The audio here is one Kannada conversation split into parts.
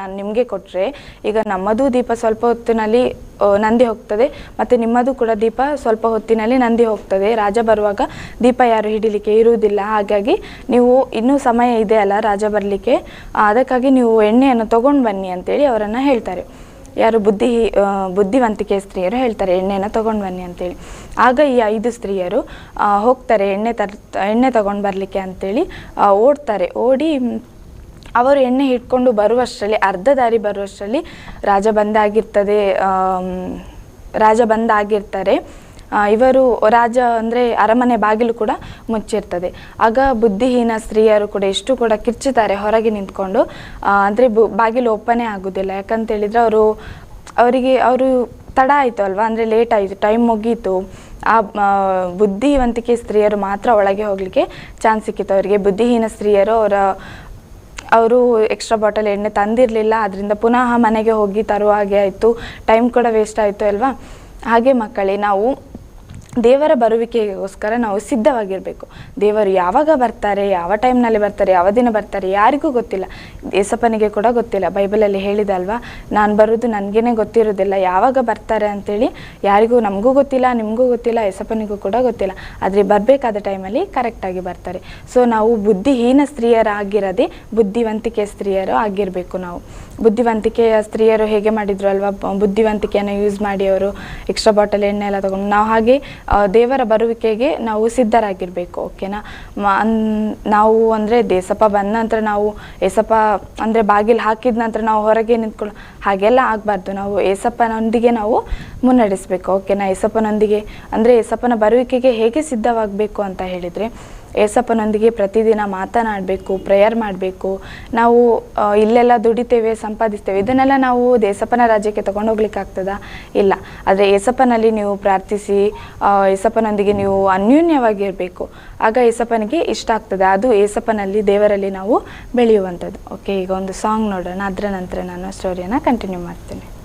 ನಾನು ನಿಮಗೆ ಕೊಟ್ಟರೆ ಈಗ ನಮ್ಮದು ದೀಪ ಸ್ವಲ್ಪ ಹೊತ್ತಿನಲ್ಲಿ ನಂದಿ ಹೋಗ್ತದೆ, ಮತ್ತು ನಿಮ್ಮದು ಕೂಡ ದೀಪ ಸ್ವಲ್ಪ ಹೊತ್ತಿನಲ್ಲಿ ನಂದಿ ಹೋಗ್ತದೆ. ರಾಜ ಬರುವಾಗ ದೀಪ ಯಾರು ಹಿಡಿಲಿಕ್ಕೆ ಇರುವುದಿಲ್ಲ. ಹಾಗಾಗಿ ನೀವು ಇನ್ನೂ ಸಮಯ ಇದೆ ಅಲ್ಲ ರಾಜ ಬರಲಿಕ್ಕೆ. ಅದಕ್ಕಾಗಿ ನೀವು ಎಣ್ಣೆಯನ್ನು ತೊಗೊಂಡು ಬನ್ನಿ ಅಂತೇಳಿ ಅವರನ್ನು ಹೇಳ್ತಾರೆ. ಯಾರು ಬುದ್ಧಿ ಬುದ್ಧಿವಂತಿಕೆ ಸ್ತ್ರೀಯರು ಹೇಳ್ತಾರೆ ಎಣ್ಣೆನ ತೊಗೊಂಡು ಬನ್ನಿ ಅಂತೇಳಿ. ಆಗ ಈ ಐದು ಸ್ತ್ರೀಯರು ಹೋಗ್ತಾರೆ, ಎಣ್ಣೆ ತರ್, ಎಣ್ಣೆ ತೊಗೊಂಡು ಬರಲಿಕ್ಕೆ ಅಂತೇಳಿ ಓಡ್ತಾರೆ. ಓಡಿ ಅವರು ಎಣ್ಣೆ ಹಿಡ್ಕೊಂಡು ಬರುವಷ್ಟರಲ್ಲಿ, ಅರ್ಧ ದಾರಿ ಬರುವಷ್ಟರಲ್ಲಿ ರಾಜ ಬಂದಾಗಿರ್ತದೆ ರಾಜ ಬಂದಾಗಿರ್ತಾರೆ. ಇವರು ರಾಜ ಅಂದರೆ ಅರಮನೆ ಬಾಗಿಲು ಕೂಡ ಮುಚ್ಚಿರ್ತದೆ. ಆಗ ಬುದ್ಧಿಹೀನ ಸ್ತ್ರೀಯರು ಕೂಡ ಎಷ್ಟು ಕೂಡ ಕಿರ್ಚುತ್ತಾರೆ ಹೊರಗೆ ನಿಂತ್ಕೊಂಡು. ಅಂದರೆ ಬು, ಬಾಗಿಲು ಓಪನೇ ಆಗೋದಿಲ್ಲ. ಯಾಕಂತೇಳಿದರೆ ಅವರು, ಅವರಿಗೆ, ಅವರು ತಡ ಆಯಿತು ಅಲ್ವಾ? ಅಂದರೆ ಲೇಟ್ ಆಯಿತು ಟೈಮ್ ಮುಗೀತು. ಆ, ಬುದ್ಧಿವಂತಿಕೆ ಸ್ತ್ರೀಯರು ಮಾತ್ರ ಒಳಗೆ ಹೋಗಲಿಕ್ಕೆ ಚಾನ್ಸ್ ಸಿಕ್ಕಿತ್ತು. ಅವರಿಗೆ ಬುದ್ಧಿಹೀನ ಸ್ತ್ರೀಯರು ಅವರ ಅವರು ಎಕ್ಸ್ಟ್ರಾ ಬಾಟಲ್ ಎಣ್ಣೆ ತಂದಿರಲಿಲ್ಲ ಅದರಿಂದ ಪುನಃ ಮನೆಗೆ ಹೋಗಿ ತರುವ ಹಾಗೆ ಆಯಿತು. ಟೈಮ್ ಕೂಡ ವೇಸ್ಟ್ ಆಯಿತು ಅಲ್ವಾ? ಹಾಗೆ ಮಕ್ಕಳೇ, ನಾವು ದೇವರ ಬರುವಿಕೆಗೋಸ್ಕರ ನಾವು ಸಿದ್ಧವಾಗಿರಬೇಕು. ದೇವರು ಯಾವಾಗ ಬರ್ತಾರೆ, ಯಾವ ಟೈಮ್ನಲ್ಲಿ ಬರ್ತಾರೆ, ಯಾವ ದಿನ ಬರ್ತಾರೆ, ಯಾರಿಗೂ ಗೊತ್ತಿಲ್ಲ. ಏಸಪ್ಪನಿಗೆ ಕೂಡ ಗೊತ್ತಿಲ್ಲ. ಬೈಬಲಲ್ಲಿ ಹೇಳಿದೆ ಅಲ್ವಾ ನಾನು ಬರೋದು ನನಗೇನೆ ಗೊತ್ತಿರೋದಿಲ್ಲ ಯಾವಾಗ ಬರ್ತಾರೆ ಅಂತೇಳಿ ಯಾರಿಗೂ ನಮಗೂ ಗೊತ್ತಿಲ್ಲ, ನಿಮಗೂ ಗೊತ್ತಿಲ್ಲ, ಏಸಪ್ಪನಿಗೂ ಕೂಡ ಗೊತ್ತಿಲ್ಲ. ಆದರೆ ಬರಬೇಕಾದ ಟೈಮಲ್ಲಿ ಕರೆಕ್ಟಾಗಿ ಬರ್ತಾರೆ. ಸೊ ನಾವು ಬುದ್ಧಿಹೀನ ಸ್ತ್ರೀಯರಾಗಿರದೆ ಬುದ್ಧಿವಂತಿಕೆ ಸ್ತ್ರೀಯರು ಆಗಿರಬೇಕು ನಾವು. ಬುದ್ಧಿವಂತಿಕೆಯ ಸ್ತ್ರೀಯರು ಹೇಗೆ ಮಾಡಿದ್ರು ಅಲ್ವಾ? ಬುದ್ಧಿವಂತಿಕೆಯನ್ನು ಯೂಸ್ ಮಾಡಿ ಅವರು ಎಕ್ಸ್ಟ್ರಾ ಬಾಟಲ್ ಎಣ್ಣೆ ಎಲ್ಲ ತಗೊಂಡು. ನಾವು ಹಾಗೆ ದೇವರ ಬರುವಿಕೆಗೆ ನಾವು ಸಿದ್ಧರಾಗಿರಬೇಕು ಓಕೆನಾ ನಾವು ಅಂದರೆ ದೇಸಪ್ಪ ಬಂದ ನಂತರ ನಾವು ಏಸಪ್ಪ ಅಂದರೆ ಬಾಗಿಲು ಹಾಕಿದ ನಂತರ ನಾವು ಹೊರಗೆ ನಿಂತ್ಕೊಳ್ಳೋ ಹಾಗೆಲ್ಲ ಆಗಬಾರ್ದು. ನಾವು ಏಸಪ್ಪನೊಂದಿಗೆ ನಾವು ಮುನ್ನಡೆಸಬೇಕು ಓಕೆನಾ ಏಸಪ್ಪನೊಂದಿಗೆ, ಅಂದರೆ ಏಸಪ್ಪನ ಬರುವಿಕೆಗೆ ಹೇಗೆ ಸಿದ್ಧವಾಗಬೇಕು ಅಂತ ಹೇಳಿದರೆ ಏಸಪ್ಪನೊಂದಿಗೆ ಪ್ರತಿದಿನ ಮಾತನಾಡಬೇಕು ಪ್ರೇಯರ್ ಮಾಡಬೇಕು. ನಾವು ಇಲ್ಲೆಲ್ಲ ದುಡಿತೇವೆ, ಸಂಪಾದಿಸ್ತೇವೆ. ಇದನ್ನೆಲ್ಲ ನಾವು ದೇಸಪ್ಪನ ರಾಜ್ಯಕ್ಕೆ ತಗೊಂಡು ಹೋಗ್ಲಿಕ್ಕೆ ಆಗ್ತದಾ? ಇಲ್ಲ. ಆದರೆ ಏಸಪ್ಪನಲ್ಲಿ ನೀವು ಪ್ರಾರ್ಥಿಸಿ ಏಸಪ್ಪನೊಂದಿಗೆ ನೀವು ಅನ್ಯೋನ್ಯವಾಗಿರಬೇಕು ಆಗ ಏಸಪ್ಪನಿಗೆ ಇಷ್ಟ ಆಗ್ತದೆ. ಅದು ಏಸಪ್ಪನಲ್ಲಿ, ದೇವರಲ್ಲಿ ನಾವು ಬೆಳೆಯುವಂಥದ್ದು. ಓಕೆ ಈಗ ಒಂದು ಸಾಂಗ್ ನೋಡೋಣ. ಅದರ ನಂತರ ನಾನು ಸ್ಟೋರಿಯನ್ನು ಕಂಟಿನ್ಯೂ ಮಾಡ್ತೇನೆ.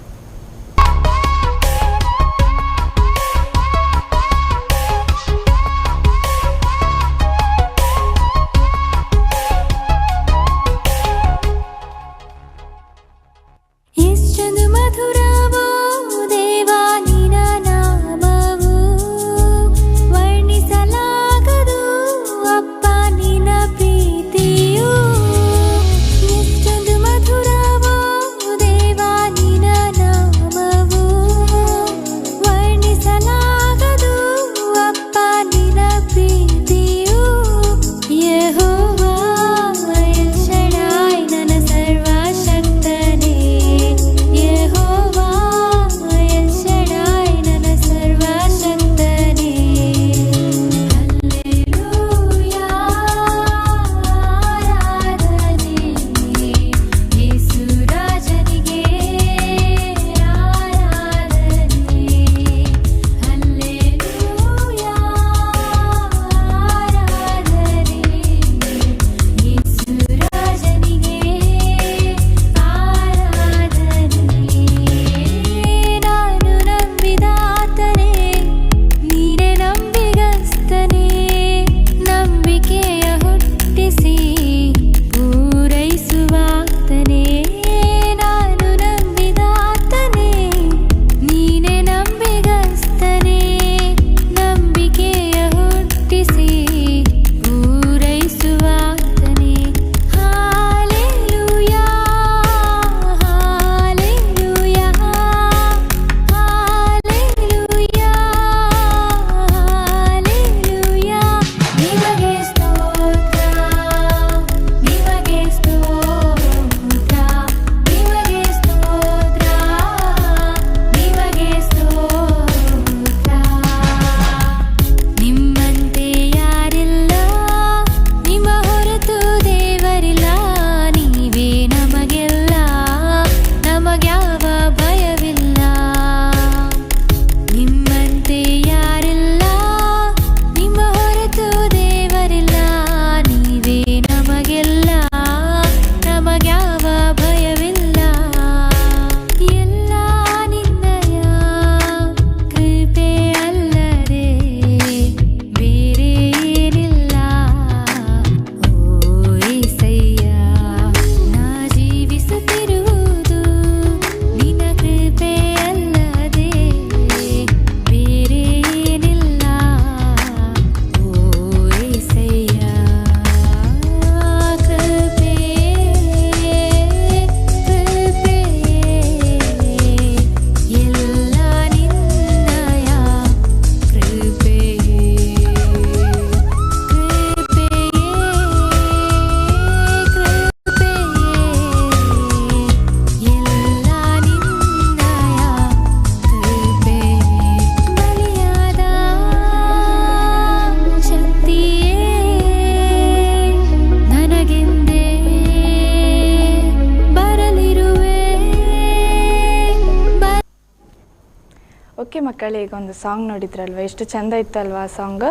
ಮಕ್ಕಳೇ ಈಗ ಒಂದು ಸಾಂಗ್ ನೋಡಿದ್ರಲ್ವ? ಎಷ್ಟು ಚೆಂದ ಇತ್ತಲ್ವಾ ಸಾಂಗ್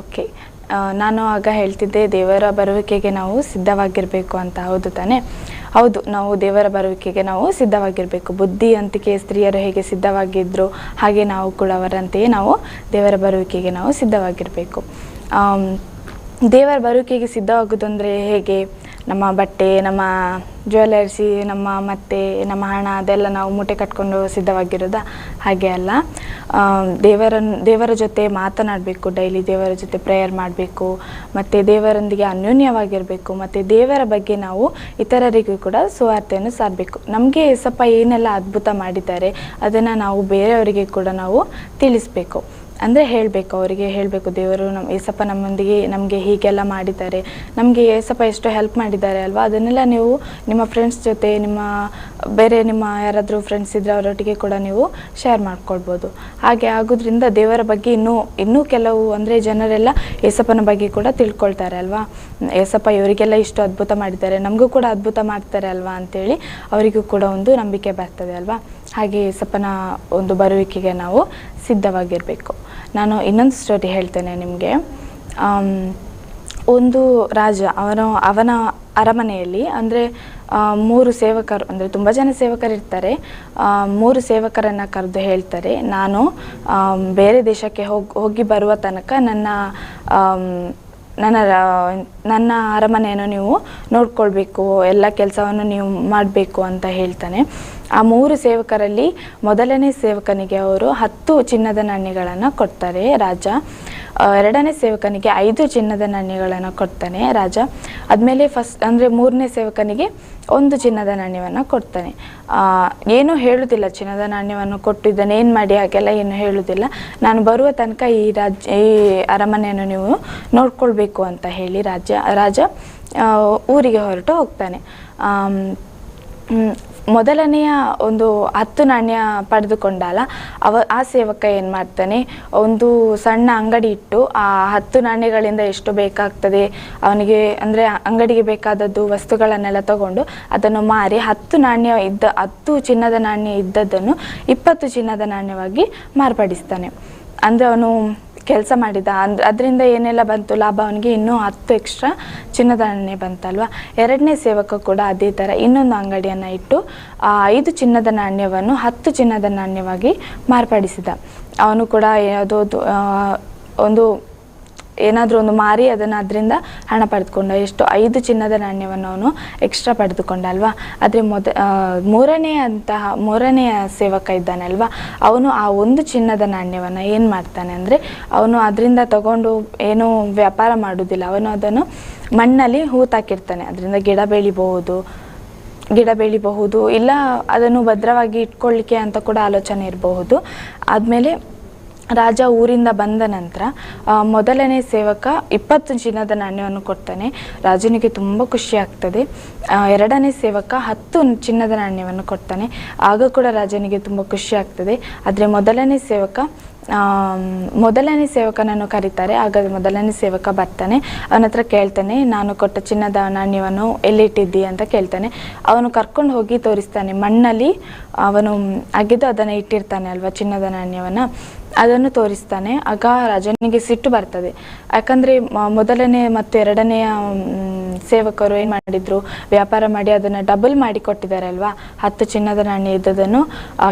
ಓಕೆ ನಾನು ಆಗ ಹೇಳ್ತಿದ್ದೆ, ದೇವರ ಬರುವಿಕೆಗೆ ನಾವು ಸಿದ್ಧವಾಗಿರಬೇಕು ಅಂತ. ಹೌದು ತಾನೇ? ಹೌದು, ನಾವು ದೇವರ ಬರುವಿಕೆಗೆ ನಾವು ಸಿದ್ಧವಾಗಿರಬೇಕು. ಬುದ್ಧಿ ಅಂತಿಕೆ ಸ್ತ್ರೀಯರು ಹೇಗೆ ಸಿದ್ಧವಾಗಿದ್ದರು ಹಾಗೆ ನಾವು ಕೂಡ ಅವರಂತೆಯೇ ನಾವು ದೇವರ ಬರುವಿಕೆಗೆ ನಾವು ಸಿದ್ಧವಾಗಿರಬೇಕು. ದೇವರ ಬರುವಿಕೆಗೆ ಸಿದ್ಧವಾಗೋದಂದರೆ ಹೇಗೆ? ನಮ್ಮ ಬಟ್ಟೆ, ನಮ್ಮ ಜ್ಯುವೆಲರ್ಸಿ ನಮ್ಮ ಮತ್ತೆ ನಮ್ಮ ಹಣ ಅದೆಲ್ಲ ನಾವು ಮೂಟೆ ಕಟ್ಕೊಂಡು ಸಿದ್ಧವಾಗಿರೋದ? ಹಾಗೆ ಅಲ್ಲ. ದೇವರನ್ನು ದೇವರ ಜೊತೆ ಮಾತನಾಡಬೇಕು ಡೈಲಿ ದೇವರ ಜೊತೆ ಪ್ರೇಯರ್ ಮಾಡಬೇಕು, ಮತ್ತು ದೇವರೊಂದಿಗೆ ಅನ್ಯೋನ್ಯವಾಗಿರಬೇಕು, ಮತ್ತು ದೇವರ ಬಗ್ಗೆ ನಾವು ಇತರರಿಗೂ ಕೂಡ ಸುವಾರ್ತೆಯನ್ನು ಸಾರಬೇಕು. ನಮಗೆ ಸ್ವಲ್ಪ ಏನೆಲ್ಲ ಅದ್ಭುತ ಮಾಡಿದ್ದಾರೆ, ಅದನ್ನು ನಾವು ಬೇರೆಯವರಿಗೆ ಕೂಡ ನಾವು ತಿಳಿಸ್ಬೇಕು. ಅಂದರೆ ಹೇಳಬೇಕು, ಅವರಿಗೆ ಹೇಳಬೇಕು, ದೇವರು ನಮ್ಮ ಏಸಪ್ಪ ನಮ್ಮೊಂದಿಗೆ ನಮಗೆ ಹೀಗೆಲ್ಲ ಮಾಡಿದ್ದಾರೆ. ನಮಗೆ ಏಸಪ್ಪ ಎಷ್ಟು ಹೆಲ್ಪ್ ಮಾಡಿದ್ದಾರೆ ಅಲ್ವಾ? ಅದನ್ನೆಲ್ಲ ನೀವು ನಿಮ್ಮ ಫ್ರೆಂಡ್ಸ್ ಜೊತೆ, ನಿಮ್ಮ ಬೇರೆ ನಿಮ್ಮ ಯಾರಾದರೂ ಫ್ರೆಂಡ್ಸ್ ಇದ್ದರೆ ಅವರೊಟ್ಟಿಗೆ ಕೂಡ ನೀವು ಶೇರ್ ಮಾಡ್ಕೊಳ್ಬೋದು. ಹಾಗೆ ಆಗೋದ್ರಿಂದ ದೇವರ ಬಗ್ಗೆ ಇನ್ನೂ ಇನ್ನೂ ಕೆಲವು ಅಂದರೆ ಜನರೆಲ್ಲ ಏಸಪ್ಪನ ಬಗ್ಗೆ ಕೂಡ ತಿಳ್ಕೊಳ್ತಾರೆ ಅಲ್ವಾ? ಏಸಪ್ಪ ಇವರಿಗೆಲ್ಲ ಇಷ್ಟು ಅದ್ಭುತ ಮಾಡಿದ್ದಾರೆ, ನಮಗೂ ಕೂಡ ಅದ್ಭುತ ಮಾಡ್ತಾರೆ ಅಲ್ವಾ ಅಂತೇಳಿ ಅವರಿಗೂ ಕೂಡ ಒಂದು ನಂಬಿಕೆ ಬರ್ತದೆ ಅಲ್ವಾ? ಹಾಗೆ ಸಪನ ಒಂದು ಬರುವಿಕೆಗೆ ನಾವು ಸಿದ್ಧವಾಗಿರಬೇಕು. ನಾನು ಇನ್ನೊಂದು ಸ್ಟೋರಿ ಹೇಳ್ತೇನೆ ನಿಮಗೆ. ಒಂದು ರಾಜ, ಅವನು, ಅವನ ಅರಮನೆಯಲ್ಲಿ ಅಂದರೆ ಮೂರು ಸೇವಕರು, ಅಂದರೆ ತುಂಬ ಜನ ಸೇವಕರಿರ್ತಾರೆ ಮೂರು ಸೇವಕರನ್ನು ಕರೆದು ಹೇಳ್ತಾರೆ, ನಾನು ಬೇರೆ ದೇಶಕ್ಕೆ ಹೋಗಿ ಹೋಗಿ ಬರುವ ತನಕ ನನ್ನ ನನ್ನ ನನ್ನ ಅರಮನೆಯನ್ನು ನೀವು ನೋಡ್ಕೊಳ್ಬೇಕು, ಎಲ್ಲ ಕೆಲಸವನ್ನು ನೀವು ಮಾಡಬೇಕು ಅಂತ ಹೇಳ್ತಾನೆ. ಆ ಮೂರು ಸೇವಕರಲ್ಲಿ ಮೊದಲನೇ ಸೇವಕನಿಗೆ ಅವರು ಹತ್ತು ಚಿನ್ನದ ನಾಣ್ಯಗಳನ್ನು ಕೊಡ್ತಾರೆ ರಾಜ. ಎರಡನೇ ಸೇವಕನಿಗೆ ಐದು ಚಿನ್ನದ ನಾಣ್ಯಗಳನ್ನು ಕೊಡ್ತಾನೆ ರಾಜ. ಆದಮೇಲೆ ಫಸ್ಟ್ ಅಂದರೆ ಮೂರನೇ ಸೇವಕನಿಗೆ ಒಂದು ಚಿನ್ನದ ನಾಣ್ಯವನ್ನು ಕೊಡ್ತಾನೆ. ಏನೂ ಹೇಳುವುದಿಲ್ಲ ಚಿನ್ನದ ನಾಣ್ಯವನ್ನು ಕೊಟ್ಟು ಇದನ್ನು ಏನು ಮಾಡಿ ಹಾಗೆಲ್ಲ ಏನು ಹೇಳುವುದಿಲ್ಲ ನಾನು ಬರುವ ತನಕ ಈ ರಾಜ್ಯ ಈ ಅರಮನೆಯನ್ನು ನೀವು ನೋಡ್ಕೊಳ್ಬೇಕು ಅಂತ ಹೇಳಿ ರಾಜ್ಯ, ರಾಜ ಊರಿಗೆ ಹೊರಟು ಹೋಗ್ತಾನೆ. ಮೊದಲನೆಯ ಒಂದು ಹತ್ತು ನಾಣ್ಯ ಪಡೆದುಕೊಂಡಲ್ಲ ಅವ ಆ ಸೇವಕ ಏನು ಮಾಡ್ತಾನೆ, ಒಂದು ಸಣ್ಣ ಅಂಗಡಿ ಇಟ್ಟು ಆ ಹತ್ತು ನಾಣ್ಯಗಳಿಂದ ಎಷ್ಟು ಬೇಕಾಗ್ತದೆ, ಅವನಿಗೆ ಅಂದರೆ ಅಂಗಡಿಗೆ ಬೇಕಾದದ್ದು ವಸ್ತುಗಳನ್ನೆಲ್ಲ ತಗೊಂಡು ಅದನ್ನು ಮಾರಿ ಹತ್ತು ನಾಣ್ಯ ಇದ್ದ, ಹತ್ತು ಚಿನ್ನದ ನಾಣ್ಯ ಇದ್ದದ್ದನ್ನು ಇಪ್ಪತ್ತು ಚಿನ್ನದ ನಾಣ್ಯವಾಗಿ ಮಾರ್ಪಡಿಸ್ತಾನೆ. ಅಂದರೆ ಅವನು ಕೆಲಸ ಮಾಡಿದ. ಅಂದ್, ಅದರಿಂದ ಏನೆಲ್ಲ ಬಂತು? ಲಾಭ ಅವನಿಗೆ ಇನ್ನೂ ಹತ್ತು ಎಕ್ಸ್ಟ್ರಾ ಚಿನ್ನದ ನಾಣ್ಯ ಬಂತಲ್ವಾ? ಎರಡನೇ ಸೇವಕ ಕೂಡ ಅದೇ ಥರ ಇನ್ನೊಂದು ಅಂಗಡಿಯನ್ನು ಇಟ್ಟು, ಆ, ಐದು ಚಿನ್ನದ ನಾಣ್ಯವನ್ನು ಹತ್ತು ಚಿನ್ನದ ನಾಣ್ಯವಾಗಿ ಮಾರ್ಪಡಿಸಿದ. ಅವನು ಕೂಡ ಯಾವುದೋ ಒಂದು ಏನಾದರೂ ಒಂದು ಮಾರಿ ಅದನ್ನು ಅದರಿಂದ ಹಣ ಪಡೆದುಕೊಂಡ, ಎಷ್ಟು ಐದು ಚಿನ್ನದ ನಾಣ್ಯವನ್ನು ಅವನು ಎಕ್ಸ್ಟ್ರಾ ಪಡೆದುಕೊಂಡ ಅಲ್ವಾ? ಆದರೆ ಮೊದ ಮೂರನೇ ಮೂರನೆಯ ಅಂತಹ ಮೂರನೆಯ ಸೇವಕ ಇದ್ದಾನಲ್ವಾ ಅವನು ಆ ಒಂದು ಚಿನ್ನದ ನಾಣ್ಯವನ್ನು ಏನು ಮಾಡ್ತಾನೆ ಅಂದರೆ, ಅವನು ಅದರಿಂದ ತಗೊಂಡು ಏನೂ ವ್ಯಾಪಾರ ಮಾಡುವುದಿಲ್ಲ ಅವನು ಅದನ್ನು ಮಣ್ಣಲ್ಲಿ ಹೂತಾಕಿರ್ತಾನೆ. ಅದರಿಂದ ಗಿಡ ಬೆಳಿಬಹುದು ಗಿಡ ಬೆಳಿಬಹುದು, ಇಲ್ಲ ಅದನ್ನು ಭದ್ರವಾಗಿ ಇಟ್ಕೊಳ್ಳಿಕ್ಕೆ ಅಂತ ಕೂಡ ಆಲೋಚನೆ ಇರಬಹುದು. ಆದಮೇಲೆ ರಾಜ ಊರಿಂದ ಬಂದ ನಂತರ ಮೊದಲನೇ ಸೇವಕ ಇಪ್ಪತ್ತು ಚಿನ್ನದ ನಾಣ್ಯವನ್ನು ಕೊಡ್ತಾನೆ. ರಾಜನಿಗೆ ತುಂಬ ಖುಷಿ ಆಗ್ತದೆ. ಎರಡನೇ ಸೇವಕ ಹತ್ತು ಚಿನ್ನದ ನಾಣ್ಯವನ್ನು ಕೊಡ್ತಾನೆ. ಆಗ ಕೂಡ ರಾಜನಿಗೆ ತುಂಬ ಖುಷಿ ಆಗ್ತದೆ. ಆದರೆ ಮೊದಲನೇ ಸೇವಕ ಮೊದಲನೇ ಸೇವಕನನ್ನು ಕರೀತಾರೆ. ಆಗ ಮೊದಲನೇ ಸೇವಕ ಬರ್ತಾನೆ. ಅವನ ಹತ್ರ ಕೇಳ್ತಾನೆ, ನಾನು ಕೊಟ್ಟ ಚಿನ್ನದ ನಾಣ್ಯವನ್ನು ಎಲ್ಲಿಟ್ಟಿದ್ದಿ? ಅಂತ ಕೇಳ್ತಾನೆ. ಅವನು ಕರ್ಕೊಂಡು ಹೋಗಿ ತೋರಿಸ್ತಾನೆ. ಮಣ್ಣಲ್ಲಿ ಅವನು ಅಗೆದು ಅದನ್ನು ಇಟ್ಟಿರ್ತಾನೆ ಅಲ್ವಾ ಚಿನ್ನದ ನಾಣ್ಯವನ್ನು. ಅದನ್ನು ತೋರಿಸ್ತಾನೆ. ಆಗ ರಾಜನಿಗೆ ಸಿಟ್ಟು ಬರ್ತದೆ. ಯಾಕಂದರೆ ಮೊದಲನೇ ಮತ್ತು ಎರಡನೆಯ ಸೇವಕರು ಏನು ಮಾಡಿದ್ರು, ವ್ಯಾಪಾರ ಮಾಡಿ ಅದನ್ನು ಡಬಲ್ ಮಾಡಿ ಕೊಟ್ಟಿದ್ದಾರೆ ಅಲ್ವಾ ಹತ್ತು ಚಿನ್ನದ ನಾಣ್ಯ ಇದ್ದದನ್ನು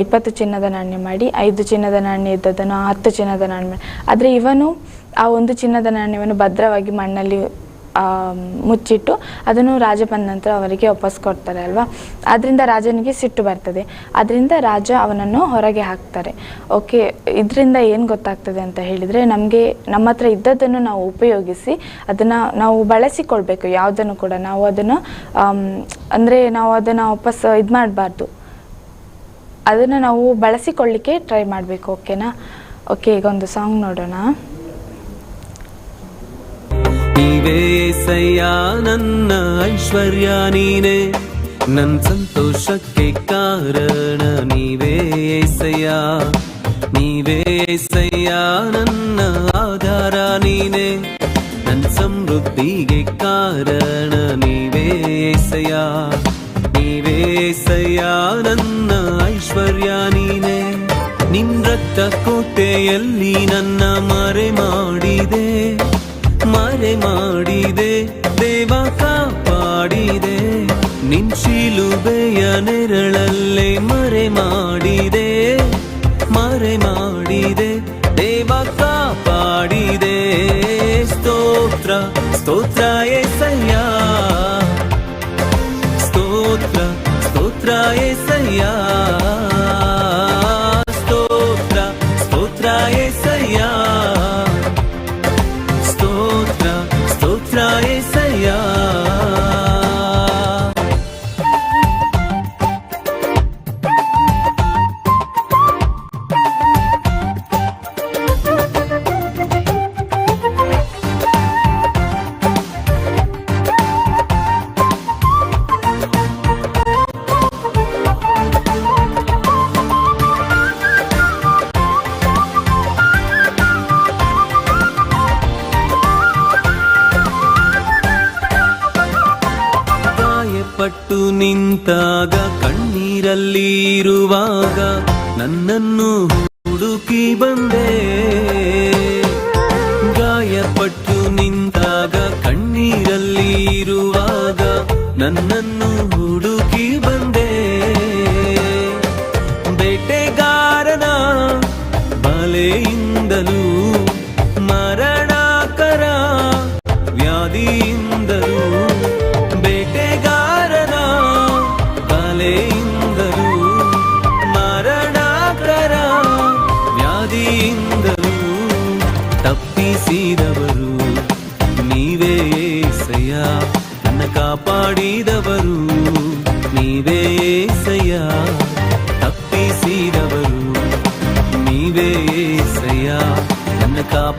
ಇಪ್ಪತ್ತು ಚಿನ್ನದ ನಾಣ್ಯ ಮಾಡಿ, ಐದು ಚಿನ್ನದ ನಾಣ್ಯ ಇದ್ದದನ್ನು ಹತ್ತು ಚಿನ್ನದ ನಾಣ್ಯ ಮಾಡಿ. ಆದರೆ ಇವನು ಆ ಒಂದು ಚಿನ್ನದ ನಾಣ್ಯವನ್ನು ಭದ್ರವಾಗಿ ಮಣ್ಣಲ್ಲಿ ಮುಚ್ಚಿಟ್ಟು ಅದನ್ನು ರಾಜ ಬಂದ ನಂತರ ಅವರಿಗೆ ವಾಪಸ್ ಕೊಡ್ತಾರೆ ಅಲ್ವಾ? ಅದರಿಂದ ರಾಜನಿಗೆ ಸಿಟ್ಟು ಬರ್ತದೆ. ಅದರಿಂದ ರಾಜ ಅವನನ್ನು ಹೊರಗೆ ಹಾಕ್ತಾರೆ. ಓಕೆ ಇದರಿಂದ ಏನು ಗೊತ್ತಾಗ್ತದೆ ಅಂತ ಹೇಳಿದರೆ ನಮಗೆ ನಮ್ಮ ಹತ್ರ ಇದ್ದದ್ದನ್ನು ನಾವು ಉಪಯೋಗಿಸಿ ಅದನ್ನು ನಾವು ಬಳಸಿಕೊಳ್ಬೇಕು. ಯಾವುದನ್ನು ಕೂಡ ನಾವು ಅದನ್ನು ಅಂದರೆ ನಾವು ಅದನ್ನು ವಾಪಸ್ ಇದು ಮಾಡಬಾರ್ದು. ಅದನ್ನು ನಾವು ಬಳಸಿಕೊಳ್ಳಿಕ್ಕೆ ಟ್ರೈ ಮಾಡಬೇಕು ಓಕೆನಾ ಓಕೆ ಈಗ ಒಂದು ಸಾಂಗ್ ನೋಡೋಣ. ನೀವೇ ಸಯ್ಯ, ನನ್ನ ಐಶ್ವರ್ಯ ನೀನೆ. ನನ್ ಸಂತೋಷಕ್ಕೆ ಕಾರಣ ನೀವೇ ಸಯ್ಯ. ನೀವೇ ಸಯ್ಯ, ನನ್ನ ಆಧಾರ ನೀನೆ. ನನ್ ಸಮೃದ್ಧಿಗೆ ಕಾರಣ ನೀವೇ ಸಯ್ಯ. ನೀವೇ ಸಯ್ಯ, ನನ್ನ ಐಶ್ವರ್ಯ ನೀನೆ. ನಿನ್ ರಕ್ತ ಕೋಟೆಯಲ್ಲಿ ನನ್ನ ಮರೆ ಮಾಡಿದೆ. ಮರೆ ಮಾಡಿದೆ, ದೇವ ಕಾಪಾಡಿದೆ. ನಿನ್ ಶಿಲುಬೆಯ ನೆರಳಲ್ಲೇ ಮರೆ ಮಾಡಿದೆ ಮರೆ ಮಾಡಿದೆ, ದೇವ ಕಾಪಾಡಿದೆ. ಸ್ತೋತ್ರ ಸ್ತೋತ್ರ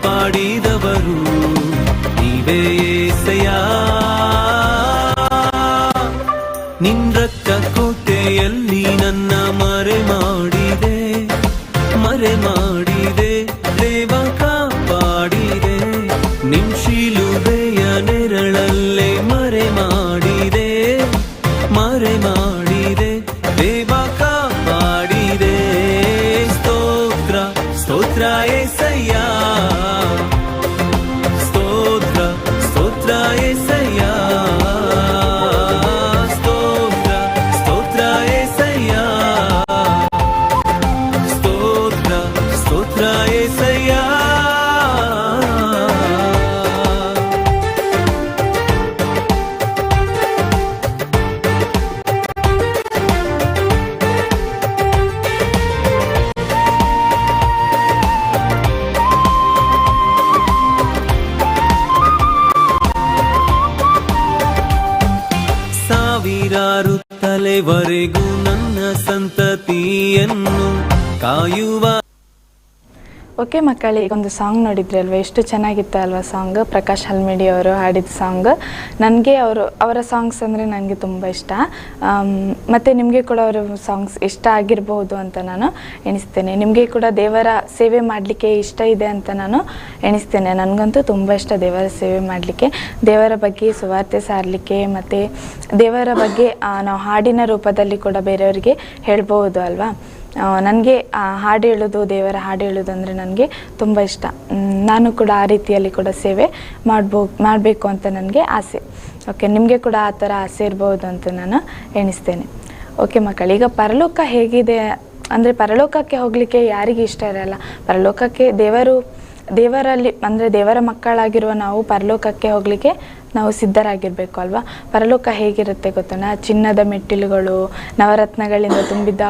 ಕಾಪಾಡಿದವರು. ನೀವೇ ಏಸಯ್ಯ. ನಿನ್ ರಕ್ತ ಕೋಟೆಯಲ್ಲಿ ನನ್ನ ಮರೆ ಮಾಡಿದೆ. ಮರೆ ಮಾಡಿದೆ, ದೇವ ಕಾಪಾಡಿದೆ. ನಿಂಶಿಲುಬೆಯ ನೆರಳಲ್ಲೇ ಮರೆ ಮಾಡಿದೆ. ಮರೆ ಮಾಡಿದೆ, ದೇವ ಕಾಪಾಡಿದೆ. ಸ್ತೋತ್ರ ಸ್ತೋತ್ರ ಎಸಯ್ಯ ಓಕೆ ಮಕ್ಕಳು ಒಂದು ಸಾಂಗ್ ನೋಡಿದ್ರಿ ಅಲ್ವಾ ಎಷ್ಟು ಚೆನ್ನಾಗಿತ್ತು ಅಲ್ವಾ ಸಾಂಗ್? ಪ್ರಕಾಶ್ ಹಲ್ಮಿಡಿ ಅವರು ಹಾಡಿದ ಸಾಂಗ್. ನನಗೆ ಅವರು, ಅವರ ಸಾಂಗ್ಸ್ ಅಂದರೆ ನನಗೆ ತುಂಬ ಇಷ್ಟ. ಮತ್ತು ನಿಮಗೆ ಕೂಡ ಅವರ ಸಾಂಗ್ಸ್ ಇಷ್ಟ ಆಗಿರಬಹುದು ಅಂತ ನಾನು ಎಣಿಸ್ತೇನೆ. ನಿಮಗೆ ಕೂಡ ದೇವರ ಸೇವೆ ಮಾಡಲಿಕ್ಕೆ ಇಷ್ಟ ಇದೆ ಅಂತ ನಾನು ಎಣಿಸ್ತೇನೆ. ನನಗಂತೂ ತುಂಬ ಇಷ್ಟ ದೇವರ ಸೇವೆ ಮಾಡಲಿಕ್ಕೆ. ದೇವರ ಬಗ್ಗೆ ಸುವಾರ್ತೆ ಸಾರಲಿಕ್ಕೆ ಮತ್ತು ದೇವರ ಬಗ್ಗೆ ನಾವು ಹಾಡಿನ ರೂಪದಲ್ಲಿ ಕೂಡ ಬೇರೆಯವರಿಗೆ ಹೇಳ್ಬೋದು ಅಲ್ವಾ? ನನಗೆ ಹಾಡು ಹೇಳೋದು, ದೇವರ ಹಾಡು ಹೇಳೋದು ಅಂದರೆ ನನಗೆ ತುಂಬ ಇಷ್ಟ. ನಾನು ಕೂಡ ಆ ರೀತಿಯಲ್ಲಿ ಕೂಡ ಸೇವೆ ಮಾಡ್ಬೋ, ಮಾಡಬೇಕು ಅಂತ ನನಗೆ ಆಸೆ. ಓಕೆ ನಿಮಗೆ ಕೂಡ ಆ ಥರ ಆಸೆ ಇರ್ಬೋದು ಅಂತ ನಾನು ಎಣಿಸ್ತೇನೆ. ಓಕೆ ಮಕ್ಕಳು, ಈಗ ಪರಲೋಕ ಹೇಗಿದೆ? ಅಂದರೆ ಪರಲೋಕಕ್ಕೆ ಹೋಗಲಿಕ್ಕೆ ಯಾರಿಗೆ ಇಷ್ಟ ಇರಲ್ಲ. ಪರಲೋಕಕ್ಕೆ ದೇವರು, ದೇವರಲ್ಲಿ, ಅಂದರೆ ದೇವರ ಮಕ್ಕಳಾಗಿರುವ ನಾವು ಪರಲೋಕಕ್ಕೆ ಹೋಗಲಿಕ್ಕೆ ನಾವು ಸಿದ್ಧರಾಗಿರ್ಬೇಕು ಅಲ್ವಾ ಪರಲೋಕ ಹೇಗಿರುತ್ತೆ ಗೊತ್ತನಾ ಚಿನ್ನದ ಮೆಟ್ಟಿಲುಗಳು, ನವರತ್ನಗಳಿಂದ ತುಂಬಿದ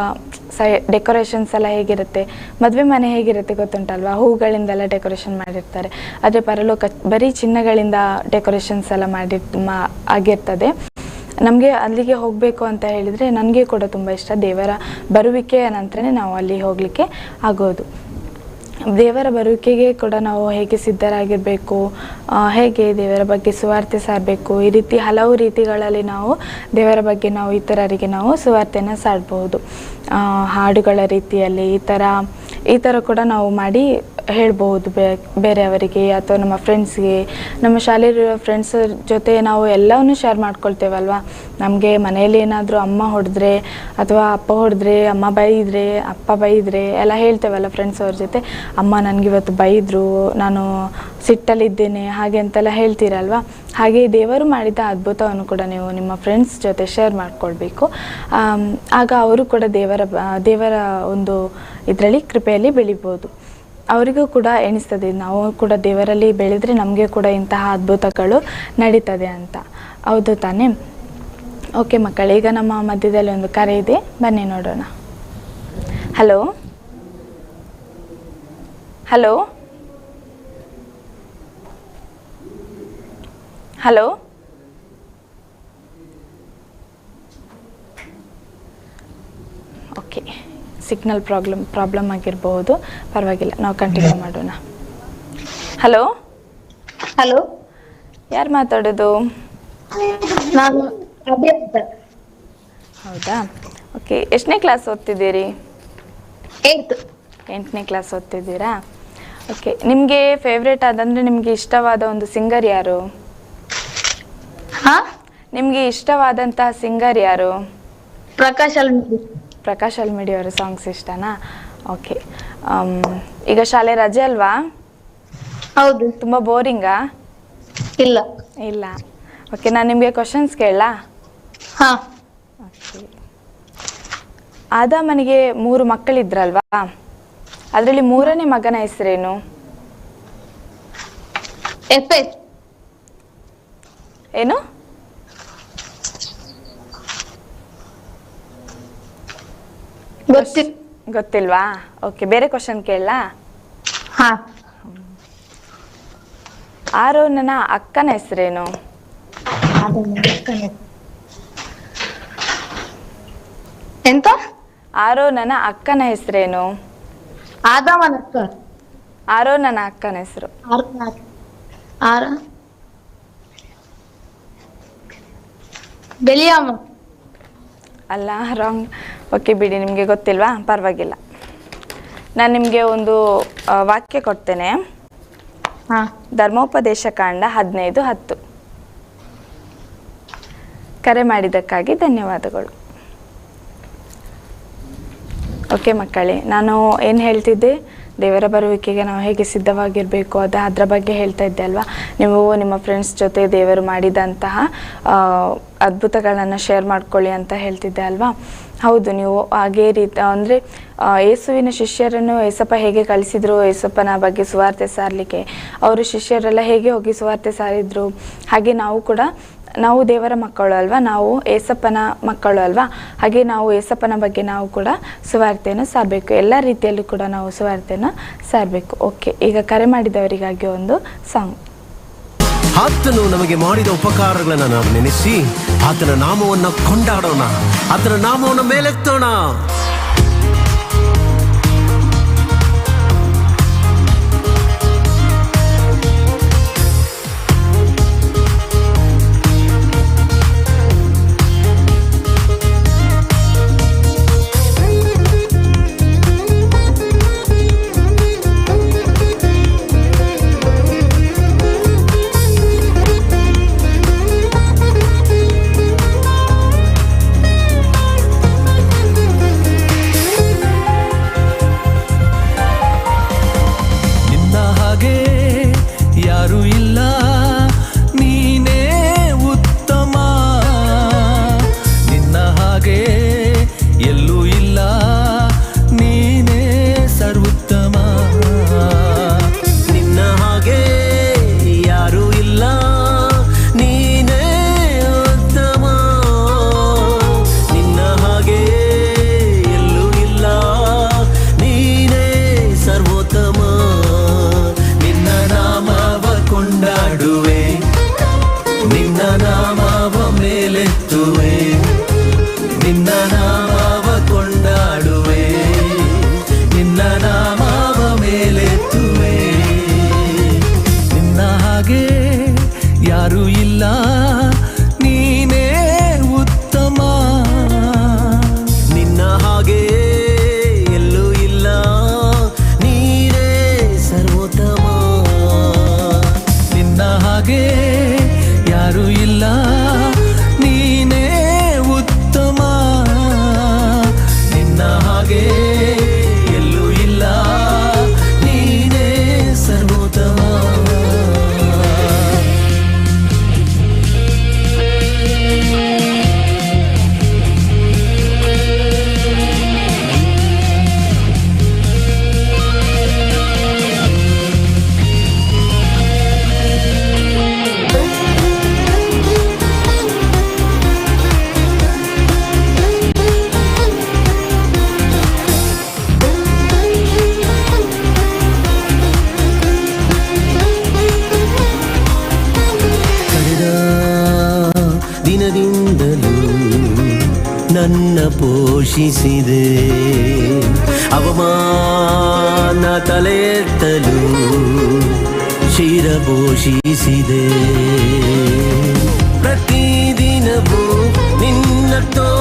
ಸೈ ಡೆಕೋರೇಷನ್ಸ್ ಎಲ್ಲ ಹೇಗಿರುತ್ತೆ? ಮದುವೆ ಮನೆ ಹೇಗಿರುತ್ತೆ ಗೊತ್ತುಂಟಲ್ವಾ? ಹೂಗಳಿಂದೆಲ್ಲ ಡೆಕೋರೇಷನ್ ಮಾಡಿರ್ತಾರೆ. ಆದರೆ ಪರಲೋಕ ಬರೀ ಚಿನ್ನಗಳಿಂದ ಡೆಕೋರೇಷನ್ಸ್ ಎಲ್ಲ ಮಾಡಿ ಮಾ, ಆಗಿರ್ತದೆ. ನಮಗೆ ಅಲ್ಲಿಗೆ ಹೋಗಬೇಕು ಅಂತ ಹೇಳಿದರೆ ನನಗೆ ಕೂಡ ತುಂಬ ಇಷ್ಟ. ದೇವರ ಬರುವಿಕೆಯ ನಂತರನೇ ನಾವು ಅಲ್ಲಿ ಹೋಗಲಿಕ್ಕೆ ಆಗೋದು. ದೇವರ ಬರುವಿಕೆಗೆ ಕೂಡ ನಾವು ಹೇಗೆ ಸಿದ್ಧರಾಗಿರಬೇಕು ಹೇಗೆ ದೇವರ ಬಗ್ಗೆ ಸುವಾರ್ತೆ ಸಾರಬೇಕು, ಈ ರೀತಿ ಹಲವು ರೀತಿಗಳಲ್ಲಿ ನಾವು ದೇವರ ಬಗ್ಗೆ ನಾವು ಇತರರಿಗೆ ನಾವು ಸುವಾರ್ತೆನ ಸಾರಬಹುದು ಹಾಡುಗಳ ರೀತಿಯಲ್ಲಿ ಈ ಥರ ಈ ಥರ ಕೂಡ ನಾವು ಮಾಡಿ ಹೇಳ್ಬೋದು ಬೇರೆಯವರಿಗೆ ಅಥವಾ ನಮ್ಮ ಫ್ರೆಂಡ್ಸ್ಗೆ ನಮ್ಮ ಶಾಲೆಯಲ್ಲಿರೋ ಫ್ರೆಂಡ್ಸ್ ಜೊತೆ ನಾವು ಎಲ್ಲವನ್ನೂ ಶೇರ್ ಮಾಡ್ಕೊಳ್ತೇವಲ್ವಾ? ನಮಗೆ ಮನೆಯಲ್ಲಿ ಏನಾದರೂ ಅಮ್ಮ ಹೊಡೆದ್ರೆ ಅಥವಾ ಅಪ್ಪ ಹೊಡೆದ್ರೆ, ಅಮ್ಮ ಬೈದರೆ, ಅಪ್ಪ ಬೈದರೆ ಎಲ್ಲ ಹೇಳ್ತೇವಲ್ಲ ಫ್ರೆಂಡ್ಸ್ ಅವ್ರ ಜೊತೆ. ಅಮ್ಮ ನನಗಿವತ್ತು ಬೈದರು, ನಾನು ಸಿಟ್ಟಲ್ಲಿದ್ದೇನೆ, ಹಾಗೆ ಅಂತೆಲ್ಲ ಹೇಳ್ತೀರಲ್ವಾ? ಹಾಗೆ ದೇವರು ಮಾಡಿದ ಅದ್ಭುತವನ್ನು ಕೂಡ ನೀವು ನಿಮ್ಮ ಫ್ರೆಂಡ್ಸ್ ಜೊತೆ ಶೇರ್ ಮಾಡಿಕೊಳ್ಬೇಕು. ಆಗ ಅವರು ಕೂಡ ದೇವರ ದೇವರ ಒಂದು ಇದರಲ್ಲಿ ಕೃಪೆಯಲ್ಲಿ ಬೆಳಿಬೋದು ಅವರಿಗೂ ಕೂಡ ಎಣಿಸ್ತದೆ. ನಾವು ಕೂಡ ದೇವರಲ್ಲಿ ಬೆಳೆದ್ರೆ ನಮಗೆ ಕೂಡ ಇಂತಹ ಅದ್ಭುತಗಳು ನಡೀತದೆ ಅಂತ. ಹೌದು ತಾನೇ? ಓಕೆ ಮಕ್ಕಳು, ಈಗ ನಮ್ಮ ಮಧ್ಯದಲ್ಲಿ ಒಂದು ಕರೆ ಇದೆ. ಬನ್ನಿ ನೋಡೋಣ. Hello hello hello okay signal problem problem ಆಗಿರಬಹುದು ಪರವಾಗಿಲ್ಲ ನಾವು ಕಂಟಿನ್ಯೂ ಮಾಡೋಣ. ಹಲೋ ಹಲೋ ಯಾರು ಮಾತಾಡೋದು? ನಾನು ಹೌದಾ? ಓಕೆ ಎಷ್ಟನೇ ಕ್ಲಾಸ್ ಓದ್ತಿದ್ದೀರಿ? ಎಂಟನೇ ಕ್ಲಾಸ್ ಓದ್ತಿದ್ದೀರಾ? ಓಕೆ ನಿಮಗೆ ಫೇವ್ರೇಟ್ ಆದಂದ್ರೆ ನಿಮಗೆ ಇಷ್ಟವಾದ ಒಂದು ಸಿಂಗರ್ ಯಾರು? ಹಾ? ನಿಮಗೆ ಇಷ್ಟವಾದಂತಹ ಸಿಂಗರ್ ಯಾರು? ಪ್ರಕಾಶ್ ಪ್ರಕಾಶ್ ಅಲ್ಮಿಡಿ ಅವರ ಸಾಂಗ್ಸ್ ಇಷ್ಟನಾ? ಓಕೆ ಈಗ ಶಾಲೆ ರಜೆ ಅಲ್ವಾ? ಹೌದು. ತುಂಬಾ ಬೋರಿಂಗಾ ಇಲ್ಲ. ಇಲ್ಲ. ಓಕೆ ನಾನು ನಿಮಗೆ ಕ್ವಶನ್ಸ್ ಕೇಳಲಾ? ಹಾ. ಓಕೆ ಆದಾಮನಿಗೆ ಮೂರು ಮಕ್ಕಳಿದ್ರಲ್ವಾ? ಅದರಲ್ಲಿ ಮೂರನೇ ಮಗನ ಹೆಸರೇನು? ಏನು? ಗೊತ್ತಿಲ್ಲ ಗೊತ್ತಿಲ್ವಾ? ಓಕೆ ಬೇರೆ ಕ್ವಶನ್ ಕೇಳಲಾ? ಹಾ. ಆರೋನನ ಅಕ್ಕನ ಹೆಸರೇನು? ಎಂತ? ಆರೋನನ ಅಕ್ಕನ ಹೆಸರೇನು? ಆರೋ ಆರೋನನ ಅಕ್ಕನ ಹೆಸರು. ಆರ ಆರ. ಬೆಲಿಯಾಮ. ಅಲ್ಲ ರಾಂಗ್ ಓಕೆ ಬಿಡಿ ನಿಮಗೆ ಗೊತ್ತಿಲ್ವಾ? ಪರವಾಗಿಲ್ಲ. ನಾನು ನಿಮಗೆ ಒಂದು ವಾಕ್ಯ ಕೊಡ್ತೇನೆ. ಹಾ. ಧರ್ಮೋಪದೇಶ ಕಾಂಡ ಹದಿನೈದು ಹತ್ತು. ಕರೆ ಮಾಡಿದ್ದಕ್ಕಾಗಿ ಧನ್ಯವಾದಗಳು. ಓಕೆ ಮಕ್ಕಳೇ ನಾನು ಏನು ಹೇಳ್ತಿದ್ದೆ? ದೇವರ ಬರುವಿಕೆಗೆ ನಾವು ಹೇಗೆ ಸಿದ್ಧವಾಗಿರಬೇಕು ಅದು ಅದರ ಬಗ್ಗೆ ಹೇಳ್ತಾ ಇದ್ದೆ ಅಲ್ವಾ? ನೀವು ನಿಮ್ಮ ಫ್ರೆಂಡ್ಸ್ ಜೊತೆ ದೇವರು ಮಾಡಿದಂತಹ ಅದ್ಭುತಗಳನ್ನು ಶೇರ್ ಮಾಡ್ಕೊಳ್ಳಿ ಅಂತ ಹೇಳ್ತಿದ್ದೆ ಅಲ್ವಾ? ಹೌದು, ನೀವು ಹಾಗೇ ರೀತಿ, ಅಂದರೆ ಯೇಸುವಿನ ಶಿಷ್ಯರನ್ನು ಏಸಪ್ಪ ಹೇಗೆ ಕಳಿಸಿದ್ರು ಯೇಸಪ್ಪನ ಬಗ್ಗೆ ಸುವಾರ್ತೆ ಸಾರಲಿಕ್ಕೆ, ಅವರು ಶಿಷ್ಯರೆಲ್ಲ ಹೇಗೆ ಹೋಗಿ ಸುವಾರ್ತೆ ಸಾರಿದ್ರು, ಹಾಗೆ ನಾವು ಕೂಡ, ನಾವು ದೇವರ ಮಕ್ಕಳು ಅಲ್ವಾ, ನಾವು ಏಸಪ್ಪನ ಮಕ್ಕಳು ಅಲ್ವಾ, ಹಾಗೆ ನಾವು ಏಸಪ್ಪನ ಬಗ್ಗೆ ನಾವು ಕೂಡ ಸುವಾರ್ತೆಯನ್ನು ಸಾರಬೇಕು, ಎಲ್ಲ ರೀತಿಯಲ್ಲೂ ಕೂಡ ನಾವು ಸುವಾರ್ತೆಯನ್ನು ಸಾರಬೇಕು. ಓಕೆ ಈಗ ಕರೆ ಮಾಡಿದವರಿಗಾಗಿ ಒಂದು ಸಾಂಗ್ ಆತನು ನಮಗೆ ಮಾಡಿದ ಉಪಕಾರಗಳನ್ನು ನಾವು ನೆನೆಸಿ ಆತನ ನಾಮವನ್ನು ಕೊಂಡಾಡೋಣ ಆತನ ನಾಮವನ್ನು ಮೇಲೆತ್ತೋಣ. ಅವಮಾನ ತಲೆತ್ತಲು ಶಿರ ಶಿರಭೂಷಿಸಿದೆ ಪ್ರತಿದಿನವೂ ನಿನ್ನ ತೋಳಲಿ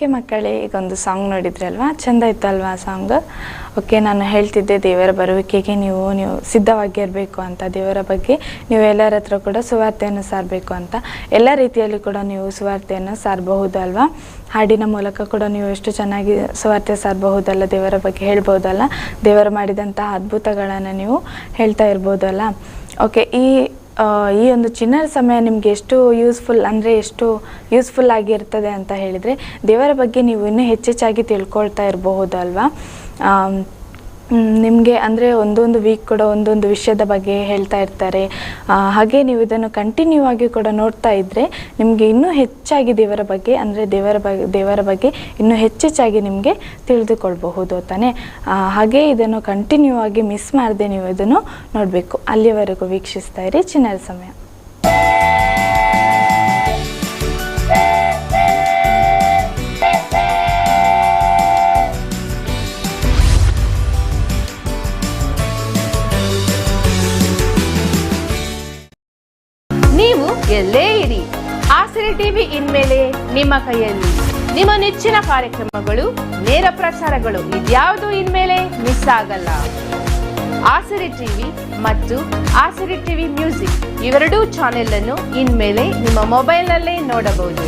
ಓಕೆ ಮಕ್ಕಳೇ ಈಗ ಒಂದು ಸಾಂಗ್ ನೋಡಿದ್ರಲ್ವಾ ಚೆಂದ ಇತ್ತಲ್ವಾ ಸಾಂಗ್ ಓಕೆ, ನಾನು ಹೇಳ್ತಿದ್ದೆ ದೇವರ ಬರುವಿಕೆಗೆ ನೀವು ನೀವು ಸಿದ್ಧವಾಗಿರಬೇಕು ಅಂತ, ದೇವರ ಬಗ್ಗೆ ನೀವು ಎಲ್ಲರ ಹತ್ರ ಕೂಡ ಸುವಾರ್ತೆಯನ್ನು ಸಾರಬೇಕು ಅಂತ. ಎಲ್ಲ ರೀತಿಯಲ್ಲಿ ಕೂಡ ನೀವು ಸುವಾರ್ತೆಯನ್ನು ಸಾರಬಹುದು ಅಲ್ವಾ? ಹಾಡಿನ ಮೂಲಕ ಕೂಡ ನೀವು ಎಷ್ಟು ಚೆನ್ನಾಗಿ ಸುವಾರ್ತೆ ಸಾರಬಹುದಲ್ಲ, ದೇವರ ಬಗ್ಗೆ ಹೇಳ್ಬೋದಲ್ಲ? ದೇವರು ಮಾಡಿದಂತಹ ಅದ್ಭುತಗಳನ್ನು ನೀವು ಹೇಳ್ತಾ ಇರ್ಬೋದಲ್ಲ? ಓಕೆ, ಈ ಈ ಒಂದು ಚಿನ್ನದ ಸಮಯ ನಿಮಗೆ ಎಷ್ಟು ಯೂಸ್ಫುಲ್ ಅಂದರೆ ಎಷ್ಟು ಯೂಸ್ಫುಲ್ ಆಗಿರ್ತದೆ ಅಂತ ಹೇಳಿದರೆ ದೇವರ ಬಗ್ಗೆ ನೀವು ಇನ್ನೂ ಹೆಚ್ಚೆಚ್ಚಾಗಿ ತಿಳ್ಕೊಳ್ತಾ ಇರಬಹುದು ಅಲ್ವಾ ನಿಮಗೆ ಅಂದರೆ ಒಂದೊಂದು ವೀಕ್ ಕೂಡ ಒಂದೊಂದು ವಿಷಯದ ಬಗ್ಗೆ ಹೇಳ್ತಾ ಇರ್ತಾರೆ. ಹಾಗೆ ನೀವು ಇದನ್ನು ಕಂಟಿನ್ಯೂ ಆಗಿ ಕೂಡ ನೋಡ್ತಾ ಇದ್ದರೆ ನಿಮಗೆ ಇನ್ನೂ ಹೆಚ್ಚಾಗಿ ದೇವರ ಬಗ್ಗೆ ಅಂದರೆ ದೇವರ ಬಗ್ಗೆ ದೇವರ ಬಗ್ಗೆ ಇನ್ನೂ ಹೆಚ್ಚೆಚ್ಚಾಗಿ ನಿಮಗೆ ತಿಳಿದುಕೊಳ್ಬಹುದು ತಾನೇ. ಹಾಗೆ ಇದನ್ನು ಕಂಟಿನ್ಯೂ ಆಗಿ ಮಿಸ್ ಮಾಡದೆ ನೀವು ಇದನ್ನು ನೋಡಬೇಕು. ಅಲ್ಲಿವರೆಗೂ ವೀಕ್ಷಿಸ್ತಾ ಇರಿ. ಚಿನ್ನದ ಸಮಯ. ಟಿವಿ ಇನ್ಮೇಲೆ ನಿಮ್ಮ ಕೈಯಲ್ಲಿ ನಿಮ್ಮ ನೆಚ್ಚಿನ ಕಾರ್ಯಕ್ರಮಗಳು, ನೇರ ಪ್ರಸಾರಗಳು ಇದ್ಯಾವುದು ಇನ್ಮೇಲೆ ಮಿಸ್ ಆಗಲ್ಲ. ಆಸರಿ ಟಿವಿ ಮತ್ತು ಆಸರಿ ಟಿವಿ ಮ್ಯೂಸಿಕ್ ಇವೆರಡೂ ಚಾನೆಲ್ ಅನ್ನು ಇನ್ಮೇಲೆ ನಿಮ್ಮ ಮೊಬೈಲ್ನಲ್ಲೇ ನೋಡಬಹುದು.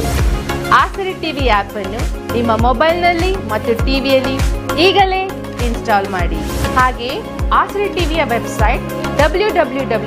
ಆಸರಿ ಟಿವಿ ಆಪ್ ಅನ್ನು ನಿಮ್ಮ ಮೊಬೈಲ್ನಲ್ಲಿ ಮತ್ತು ಟಿವಿಯಲ್ಲಿ ಈಗಲೇ ಇನ್ಸ್ಟಾಲ್ ಮಾಡಿ. ಹಾಗೆ ಆಸರಿ ಟಿವಿಯ ವೆಬ್ಸೈಟ್ ಡಬ್ಲ್ಯೂ ಡಬ್ಲ್ಯೂ